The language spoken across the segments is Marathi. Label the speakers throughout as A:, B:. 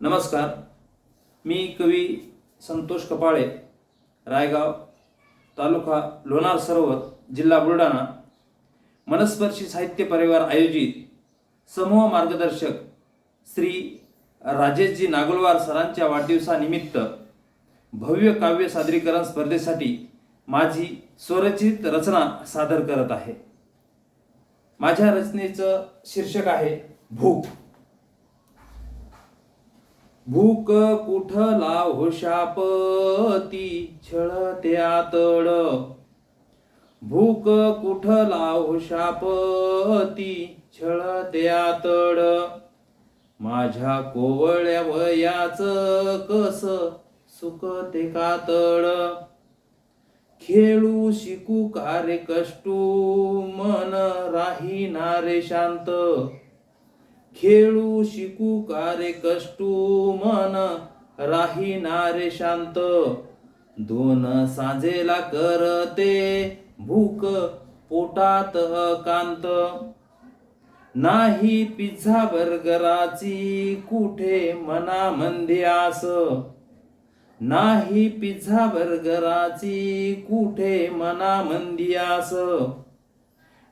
A: नमस्कार. मी कवी संतोष कपाळे रायगाव तालुका लोणार सरोवर जिल्हा बुलढाणा. मनस्पर्शी साहित्य परिवार आयोजित समूह मार्गदर्शक श्री राजेशजी नागोलवार सरांच्या वाढदिवसानिमित्त भव्य काव्य सादरीकरण स्पर्धेसाठी माझी स्वरचित रचना सादर करत आहे. माझ्या रचनेचं शीर्षक आहे भूक. भूक कुठला लाव छळ छळते आतड भूक कुठला होशापती छळ छळते आतड माझ्या कोवळ्या वयाच कस सुकते कातड खेळू शिकू कार्य कष्टू मन राहीनारे शांत. खेळू शिकू कारे कष्टू मन राहीनारे शांत. दोन सांजेला करते भूक पोटात कांत नाही पिझ्झा बर्गराची कुठे मना मंदी आस. नाही पिझ्झा बर्गराची कुठे मना मंदी आस.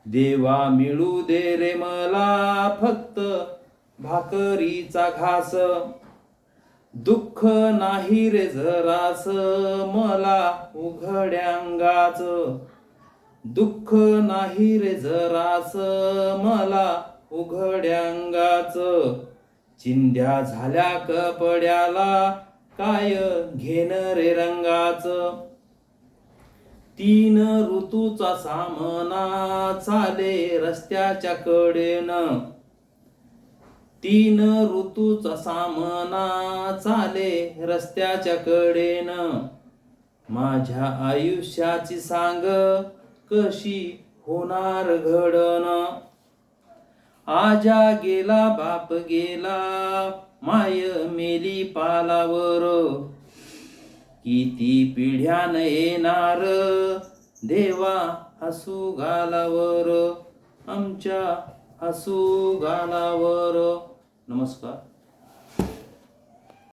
A: देवा मिळू दे रे मला फक्त भाकरीचा घास. दुःख नाही रे जरास मला उघड्यांगाच दुःख नाही रे जरास मला उघड्यांगाच चिंध्या झाल्या कपड्याला काय घेण रे रंगाच? तीन ऋतूचा सामना चाले रस्त्याच्या कडेनं. तीन ऋतूचा सामना चाले रस्त्याच्या कडेन माझ्या आयुष्याची सांग कशी होणार घडन आजा गेला बाप गेला माय मेली पालावर. किती पिढ्यान येणार देवा हसू गालावर आमच्या हसू गालावर नमस्कार.